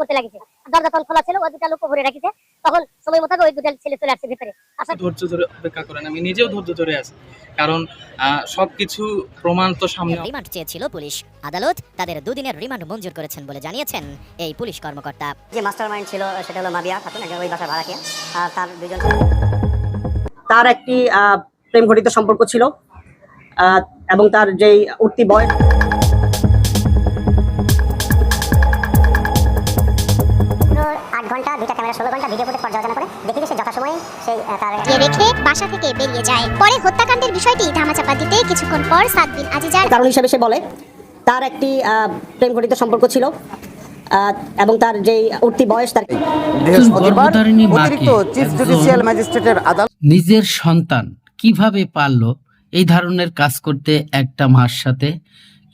করতে লাগিছে। দরজা তখন খোলা ছিল ওই দুটা লোক ভরে রাখিছে। তখন সময় মতো ওই দুটা ছেলে চলে আসছে ভিতরে। ধৈর্য ধরে অপেক্ষা করেন। আমি নিজেও ধৈর্য ধরে আছি। কারণ সবকিছু প্রমাণ তো সামনে রিমান্ড চেয়েছিল পুলিশ। আদালত তাদের দুদিনের রিমান্ড মঞ্জুর করেছেন বলে জানিয়েছেন এই পুলিশ কর্মকর্তা। যে মাস্টার মাইন্ড ছিল সেটা হলো মাবিয়া খাতুন একজন ওই বাসা ভাড়াটিয়া। আর তার দুজন তার একটি আহ, প্রেম ঘটিত সম্পর্ক ছিল। আহ, এবং তার যেই উঠতি বয়স ঘণ্টা দুইটা ক্যামেরা ষোলো ঘণ্টা ভিডিও ফুটেজ পর্যালোচনা করে দেখি যে সে যথাসময়ে সেই তার রেখে বাসা থেকে বেরিয়ে যায়। পরে হত্যাকাণ্ডের বিষয়টি ধামাচাপা দিতে কিছুক্ষণ পর সাতদিন আজিজার কারণ হিসেবে সে বলে তার একটি প্রেম ঘটিত সম্পর্ক ছিল এবং তার যেই উঠতি বয়স তার বৃহস্পতিবার গর্ভধারিণী চিফ জুডিশিয়াল ম্যাজিস্ট্রেটের আদালত নিজের সন্তান কীভাবে পারল এই ধরনের কাজ করতে একটা মার সাথে?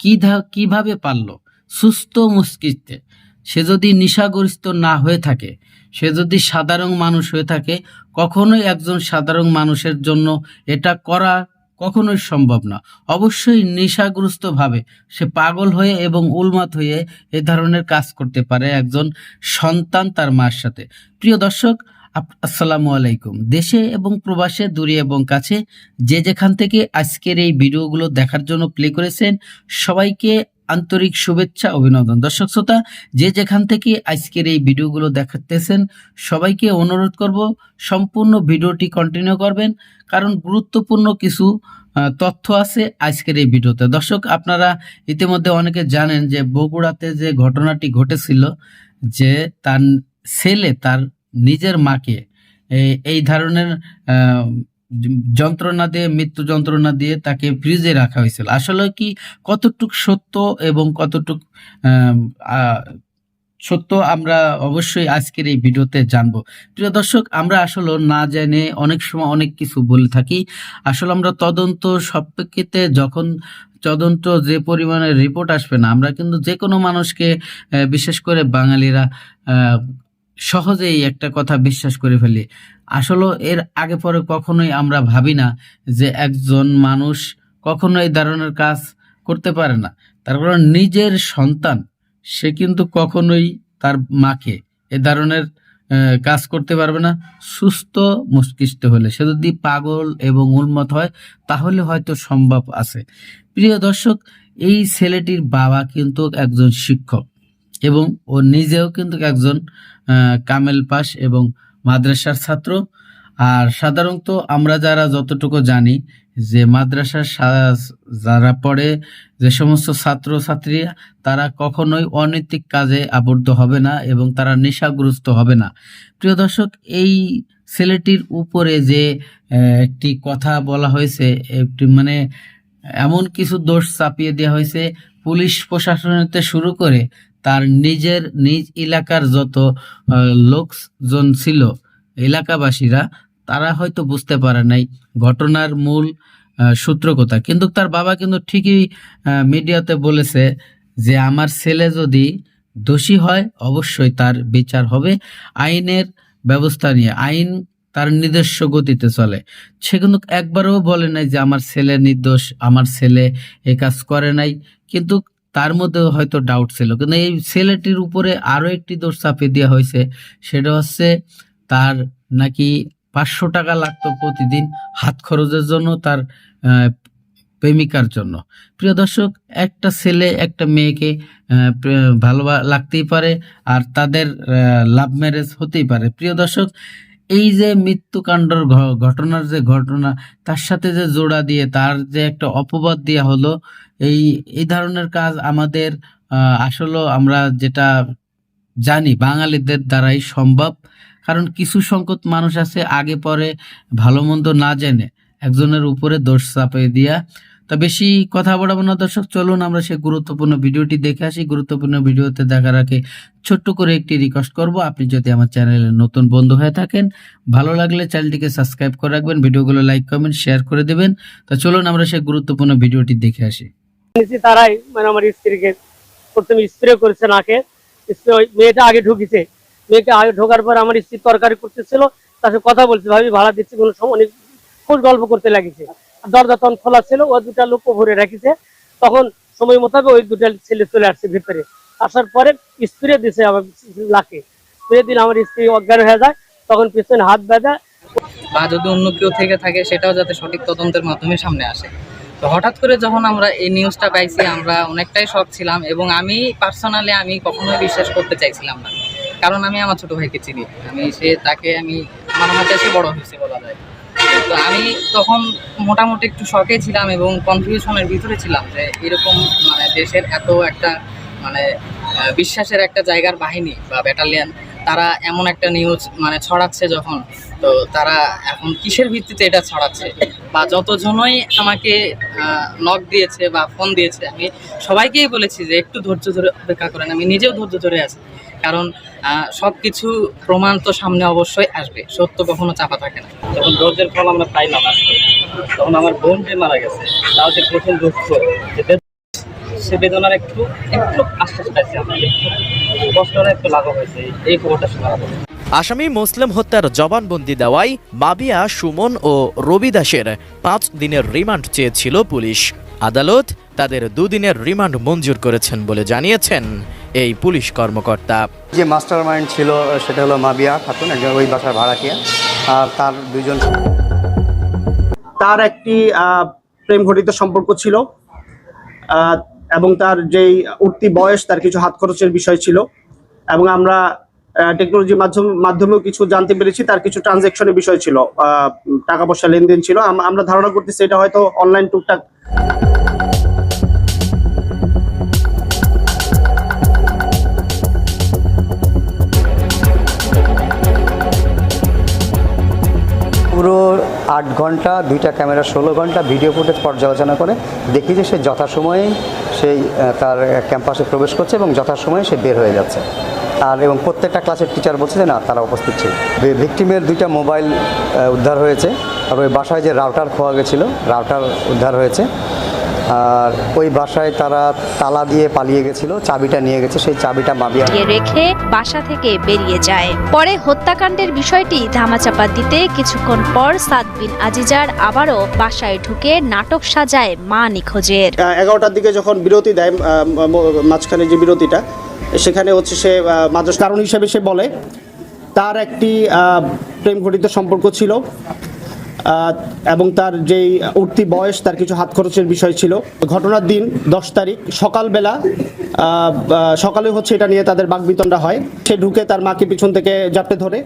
কি ধা- কীভাবে পারল? সুস্থ মস্তিষ্কে সে যদি নিশাগ্রস্ত না হয়ে থাকে, সে যদি সাধারণ মানুষ হয়ে থাকে, কখনোই একজন সাধারণ মানুষের জন্য এটা করা কখনোই সম্ভব না। অবশ্যই নেশাগ্রস্তভাবে সে পাগল হয়ে এবং উলমাত হয়ে এ ধরনের কাজ করতে পারে একজন সন্তান তার মার সাথে। প্রিয় দর্শক আসসালামু আলাইকুম। দেশে এবং প্রবাসে, দূরে এবং কাছে যে যেখান থেকে আজকের এই ভিডিওগুলো দেখার জন্য প্লে করেছেন, সবাইকে আন্তরিক শুভেচ্ছা, অভিনন্দন। দর্শক শ্রোতা, যে যেখান থেকে আজকের এই ভিডিওগুলো দেখাতেছেন, সবাইকে অনুরোধ করব সম্পূর্ণ ভিডিওটি কন্টিনিউ করবেন, কারণ গুরুত্বপূর্ণ কিছু তথ্য আছে আজকের এই ভিডিওতে। দর্শক, আপনারা ইতিমধ্যে অনেকে জানেন যে বগুড়াতে যে ঘটনাটি ঘটেছিল, যে তার ছেলে, তার নিজের মাকে এই- ধরনের যন্ত্রণা দিয়ে, মৃত্যু যন্ত্রণা দিয়ে তাকে ফ্রিজে রাখা হয়েছিল। আসলে কি কতটুক সত্য এবং কতটুক সত্য আমরা অবশ্যই আজকের এই ভিডিওতে জানব। প্রিয় দর্শক, আমরা আসলে না জেনে অনেক সময় অনেক কিছু বলে থাকি। আসলে আমরা তদন্ত সবপ্রেক্ষিতে যখন তদন্ত যে পরিমাণে রিপোর্ট আসবে না, আমরা কিন্তু যে কোনো মানুষকে বিশেষ করে বাঙালিরা সহজেই একটা কথা বিশ্বাস করে ফেলি। আসলে এর আগে পরে কখনোই আমরা ভাবি না যে একজন মানুষ কখনো এই ধরনের কাজ করতে পারে না। তার কারণ নিজের সন্তান, সে কিন্তু কখনোই তার মাকে এ ধরনের কাজ করতে পারবে না। সুস্থ মস্তিষ্ক হলে, সে যদি পাগল এবং উন্মত হয়, তাহলে হয়তো সম্ভব আছে। প্রিয় দর্শক, এই ছেলেটির বাবা কিন্তু একজন শিক্ষক এবং ও নিজেও কিন্তু একজন কামেল পাশ এবং মাদ্রাসার ছাত্র। আর সাধারণত আমরা যারা যতটুকু জানি যে মাদ্রাসার যারা পড়ে যে সমস্ত ছাত্র, ছাত্রীরা, তারা কখনোই অনৈতিক কাজে আবদ্ধ হবে না এবং তারা নেশাগ্রস্ত হবে না। প্রিয় দর্শক, এই ছেলেটির উপরে যে একটি কথা বলা হয়েছে, একটি মানে এমন কিছু দোষ চাপিয়ে দেওয়া হয়েছে পুলিশ প্রশাসনতে শুরু করে তার নিজের নিজ এলাকার যত লোকজন ছিল, এলাকাবাসীরা, তারা হয়তো বুঝতে পারে নাই ঘটনার মূল সূত্র কথা। কিন্তু তার বাবা কিন্তু ঠিকই মিডিয়াতে বলেছে যে আমার ছেলে যদি দোষী হয়, অবশ্যই তার বিচার হবে। আইনের ব্যবস্থা নিয়ে, আইন তার নিজস্ব গতিতে চলে। সে কিন্তু একবারও বলে নাই যে আমার ছেলে নির্দোষ, আমার ছেলে এ কাজ করে নাই। কিন্তু তার মধ্যে হয়তো ডাউট ছিল। কিন্তু এই ছেলেটির উপরে আরও একটি দোষ চাপিয়ে দেওয়া হয়েছে। সেটা হচ্ছে তার নাকি পাঁচশো টাকা লাগতো প্রতিদিন হাত খরচের জন্য তার প্রেমিকার জন্য। প্রিয় দর্শক, একটা ছেলে একটা মেয়েকে ভালো লাগতেই পারে আর তাদের লাভ ম্যারেজ হতেই পারে। প্রিয় দর্শক এই যে মৃত্যুকাণ্ডর ঘটনার যে ঘটনা, তার সাথে যে জোড়া দিয়ে, তার যে একটা অপবাদ দেওয়া হলো, এই এই ধরনের কাজ আমাদের আসলে আমরা যেটা জানি বাঙালিদের দ্বারাই সম্ভব। কারণ কিছু সংকট মানুষ আছে, আগে পরে ভালো মন্দ না জেনে একজনের উপরে দোষ চাপিয়ে দিয়া তা বেশি কথা বলাবো না, দর্শক। চলুন আমরা সেই গুরুত্বপূর্ণ ভিডিওটি দেখে আসি। গুরুত্বপূর্ণ ভিডিওতে দেখার আগে ছোট্ট করে একটি রিকোয়েস্ট করব, আপনি যদি আমার চ্যানেলে নতুন বন্ধু হয়ে থাকেন, ভালো লাগলে চ্যানেলটিকে সাবস্ক্রাইব করে রাখবেন, ভিডিওগুলো লাইক কমেন্ট শেয়ার করে দেবেন। তা চলুন আমরা সেই গুরুত্বপূর্ণ ভিডিওটি দেখে আসি। তারাই মানে আমার স্ত্রীকে প্রথমে স্প্রে করেছে নাকে। স্প্রে মেয়েটা আগে ঢুকিছে। মেয়েকে আগে ঢোকার পর আমার স্ত্রী তরকারি করতেছিল, তার সাথে কথা বলছে, ভাবি ভাড়া দিচ্ছি, কোনো সময় অনেক খোঁজ গল্প করতে আর দরজা তখন খোলা ছিল, ওই দুটা লোক ভরে রাখিছে। তখন সময় মোতাবেক ওই দুটা ছেলে চলে আসছে ভিতরে। আসার পরে স্প্রে দিছে আমার লাকে। স্প্রে দিলে আমার স্ত্রী অজ্ঞান হয়ে যায়, তখন পিছনে হাত বেঁধে। বা যদি অন্য কেউ থেকে থাকে, সেটাও যাতে সঠিক তদন্তের মাধ্যমে সামনে আসে। তো হঠাৎ করে যখন আমরা এই নিউজটা পাইছি, আমরা অনেকটাই শখ ছিলাম এবং আমি পার্সোনালি আমি কখনোই বিশ্বাস করতে চাইছিলাম না। কারণ আমি আমার ছোট ভাইকে চিনি। আমি সে, তাকে আমি, আমার হাতে এসে বড় হয়েছে বলা যায়। তো আমি তখন মোটামুটি একটু শখে ছিলাম এবং কনফিউশনের ভিতরে ছিলাম যে এরকম মানে দেশের এত একটা মানে বিশ্বাসের একটা জায়গার বাহিনী বা ব্যাটালিয়ান তারা এমন একটা নিউজ মানে ছড়াচ্ছে যখন, তো তারা এখন কিসের ভিত্তিতে এটা ছড়াচ্ছে? বা যতজনই আমাকে নক দিয়েছে বা ফোন দিয়েছে, আমি সবাইকেই বলেছি যে একটু ধৈর্য ধরে অপেক্ষা করেন, আমি নিজেও ধৈর্য ধরে আছি। কারণ সব কিছু প্রমাণ তো সামনে অবশ্যই আসবে। সত্য কখনো চাপা থাকে না। যখন ধৈর্যের ফল আমরা পাইলাম আজকে তখন আমার বোন যে মারা গেছে, তাও যে প্রথম দুঃখ সে বেদনার একটু একটু আশ্বাস পাইছি আমরা, একটু লাঘব হয়েছে, এই খবরটা পর। আসামি মুসলিম হত্যার জবানবন্দি দেওয়ায় মাবিয়া সুমন ও রবি দাসের পাঁচ দিনের রিমান্ড চেয়েছিল পুলিশ। আদালত তাদের দুদিনের রিমান্ড মঞ্জুর করেছেন বলে জানিয়েছেন। এই পুলিশ কর্মকর্তা। যে মাস্টার মাইন্ড ছিল সেটা হলো মাবিয়া খাতুন একজন ওই বাসার ভাড়াটিয়া আর তার দুইজন তার একটি আহ, প্রেম ঘটিত সম্পর্ক ছিল এবং তার যেই উঠতি বয়স তার কিছু হাত খরচের বিষয় ছিল এবং আমরা টেকনোলজির মাধ্যম মাধ্যমেও কিছু জানতে পেরেছি তার কিছু ট্রানজেকশনের বিষয় ছিল টাকা পয়সা লেনদেন ছিল। আমরা ধারণা করতেছি এটা হয়তো অনলাইন টুকটাক পুরো আট ঘণ্টা, দুইটা ক্যামেরা, ষোলো ঘণ্টা ভিডিও ফুটেজ পর্যালোচনা করে দেখি যে সে যথাসময়ে সেই তার ক্যাম্পাসে প্রবেশ করছে এবং যথাসময়ে সে বের হয়ে যাচ্ছে। আর এবং প্রত্যেকটা ক্লাসের টিচার বলছে না, তারা উপস্থিত ছিল। ভিকটিমের দুইটা মোবাইল উদ্ধার হয়েছে। আর ওই বাসায় যে রাউটার খোয়া গেছিল রাউটার উদ্ধার হয়েছে। আর ওই বাসায় তারা তালা দিয়ে পালিয়ে গেছিল চাবিটা নিয়ে গেছে সেই চাবিটা মাবিয়া রেখে বাসা থেকে বেরিয়ে যায়। পরে হত্যাকাণ্ডের বিষয়টি ধামাচাপা দিতে কিছুক্ষণ পর সাদ বিন আজিজার আবারও বাসায় ঢুকে নাটক সাজায় মা নিখোঁজের। এগারোটার দিকে যখন বিরতি দেয় মাঝখানে যে বিরতিটা সেখানে হচ্ছে সে মাঝ কারণ হিসেবে সে বলে তার একটি প্রেম ঘটিত সম্পর্ক ছিল। এবং তার যেই উঠতি বয়স, তার কিছু হাত খরচের বিষয় ছিল। ঘটনার দিন দশ তারিখ, সকালবেলা সকালে হচ্ছে এটা নিয়ে তাদের বাগবিতণ্ডা হয়। সে ঢুকে তার মাকে পিছন থেকে জাপটে ধরে।